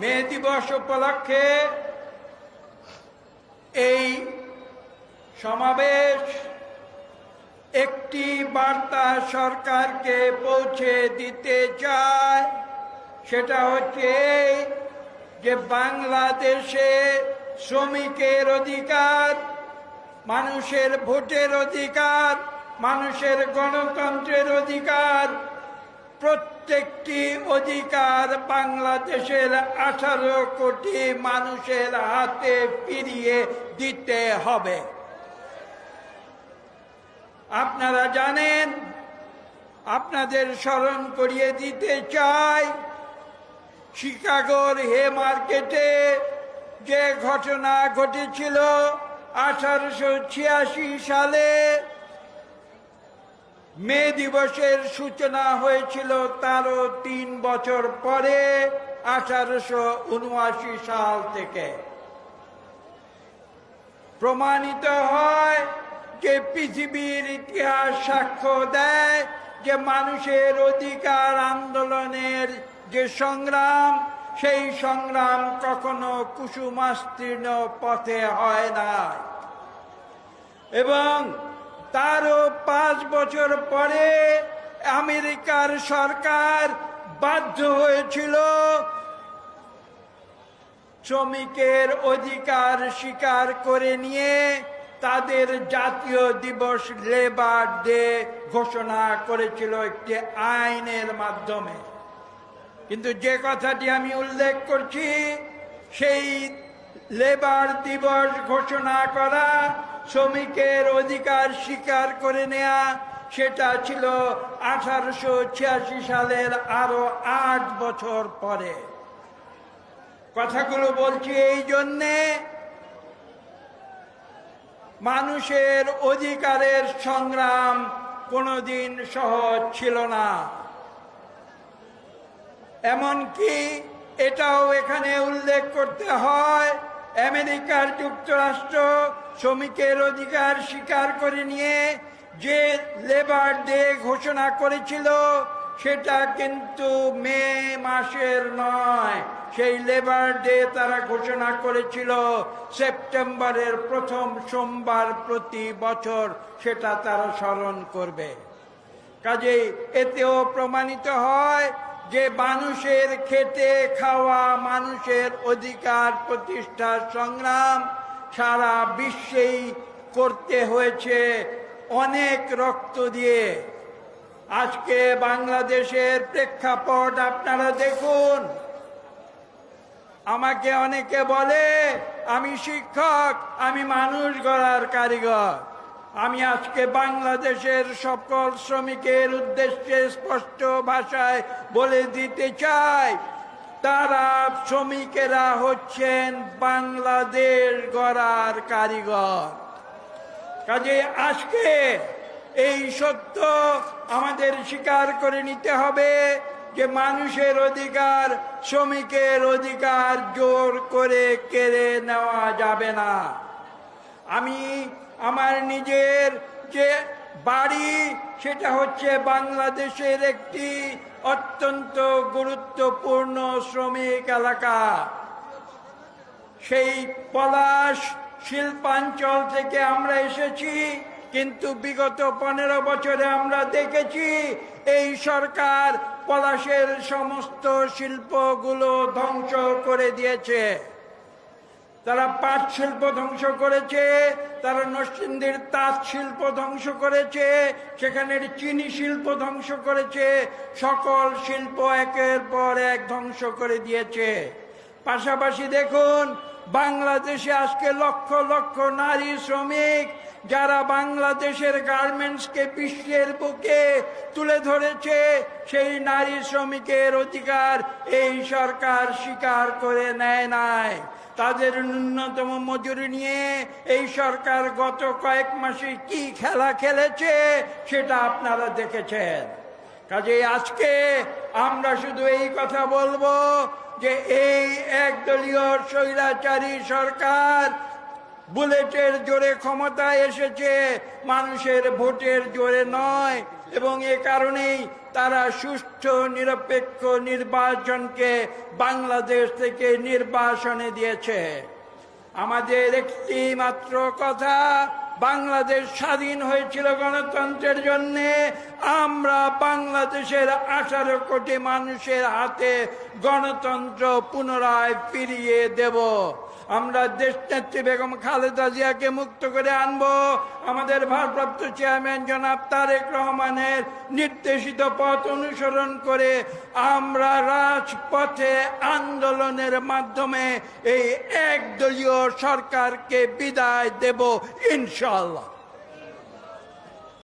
মে দিবস উপলক্ষে এই সমাবেশ একটি বার্তা সরকারকে পৌঁছে দিতে চায়। সেটা হচ্ছে যে বাংলাদেশে শ্রমিকের অধিকার, মানুষের ভোটের অধিকার, মানুষের গণতন্ত্রের অধিকার প্রত্যেকটি অধিকার বাংলাদেশের আঠারো কোটি মানুষের হাতে ফিরিয়ে দিতে হবে। আপনারা জানেন, আপনাদের স্মরণ করিয়ে দিতে চাই, শিকাগোর হে মার্কেটে যে ঘটনা ঘটেছিল আঠারোশো ছিয়াশি সালে মে দিবসের সূচনা হয়েছিল তারও তিন বছর পরে আঠারোশো উনআশি সাল থেকে। প্রমাণিত হয় যে পৃথিবীর ইতিহাস সাক্ষ্য দেয় যে মানুষের অধিকার আন্দোলনের যে সংগ্রাম, সেই সংগ্রাম কখনো কুসুমাস্তীর্ণ পথে হয় না এবং তারও পাঁচ বছর পরে আমেরিকার সরকার বাধ্য হয়েছিল শ্রমিকের অধিকার স্বীকার করে নিয়ে তাদের জাতীয় দিবস লেবার ডে ঘোষণা করেছিল একটি আইনের মাধ্যমে। কিন্তু যে কথাটি আমি উল্লেখ করছি, সেই লেবার দিবস ঘোষণা করা শ্রমিকের অধিকার স্বীকার করে নেয়া, সেটা ছিল আঠারোশো ছিয়াশি সালের আরও আট বছর পরে। কথাগুলো বলছি এই জন্যে, মানুষের অধিকারের সংগ্রাম কোনোদিন সহজ ছিল না। এমনকি এটাও এখানে উল্লেখ করতে হয়, আমেরিকার যুক্তরাষ্ট্র শ্রমিকের অধিকার স্বীকার করে নিয়ে যে লেবার ডে ঘোষণা করেছিল, সেটা কিন্তু মে মাসের নয়। সেই লেবার ডে তারা ঘোষণা করেছিল সেপ্টেম্বরের প্রথম সোমবার প্রতি বছর, সেটা তারা স্মরণ করবে। কাজেই এতেও প্রমাণিত হয় যে মানুষের খেতে খাওয়া, মানুষের অধিকার প্রতিষ্ঠার সংগ্রাম সারা বিশ্বেই করতে হয়েছে অনেক রক্ত দিয়ে। আজকে বাংলাদেশের প্রেক্ষাপট আপনারা দেখুন। আমাকে অনেকে বলে, আমি শিক্ষক, আমি মানুষ গড়ার কারিগর। আমি আজকে বাংলাদেশের সকল শ্রমিকের উদ্দেশ্যে স্পষ্ট ভাষায় বলে দিতে চাই তারা শ্রমিকেরা হচ্ছেন বাংলাদেশ গড়ার কারিগর। কাজে আজকে এই সত্য আমাদের স্বীকার করে নিতে হবে যে মানুষের অধিকার, শ্রমিকের অধিকার জোর করে কেড়ে নেওয়া যাবে না। আমি আমার নিজের যে বাড়ি, সেটা হচ্ছে বাংলাদেশের একটি অত্যন্ত গুরুত্বপূর্ণ শ্রমিক এলাকা। সেই পলাশ শিল্পাঞ্চল থেকে আমরা এসেছি, কিন্তু বিগত পনেরো বছরে আমরা দেখেছি, এই সরকার পলাশের সমস্ত শিল্পগুলো ধ্বংস করে দিয়েছে। তারা পাট শিল্প ধ্বংস করেছে, তারা নরসিংদীর তাঁত শিল্প ধ্বংস করেছে, সেখানের চিনি শিল্প ধ্বংস করেছে, সকল শিল্প একের পর এক ধ্বংস করে দিয়েছে। পাশাপাশি দেখুন, বাংলাদেশে আজকে লক্ষ লক্ষ নারী শ্রমিক, যারা বাংলাদেশের গার্মেন্টসকে বিশ্বের বুকে তুলে ধরেছে, সেই নারী শ্রমিকের অধিকার এই সরকার স্বীকার করে নেয় নাই। তাদের ন্যূনতম মজুরি নিয়ে এই সরকার গত কয়েক মাসে কি খেলা খেলেছে সেটা আপনারা দেখেছেন। কাজে আজকে আমরা শুধু এই কথা বলব যে এই একদলীয় স্বৈরাচারী সরকার বুলেটের জোরে ক্ষমতায় এসেছে, মানুষের ভোটের জোরে নয় এবং এ কারণেই তারা সুষ্ঠু, নিরপেক্ষ নির্বাচনকে বাংলাদেশ থেকে নির্বাসনে দিয়েছে। আমাদের একটি মাত্র কথা, বাংলাদেশ স্বাধীন হয়েছিল গণতন্ত্রের জন্য, আমরা বাংলাদেশের আঠারো কোটি মানুষের হাতে গণতন্ত্র পুনরায় ফিরিয়ে দেব। আমরা দেশ নেত্রী বেগম খালেদা জিয়াকে মুক্ত করে আনব। আমাদের ভারপ্রাপ্ত চেয়ারম্যান জনাব তারেক রহমানের নির্দেশিত পথ অনুসরণ করে আমরা রাজপথে আন্দোলনের মাধ্যমে এই একদলীয় সরকারকে বিদায় দেব ইনশাল্লাহ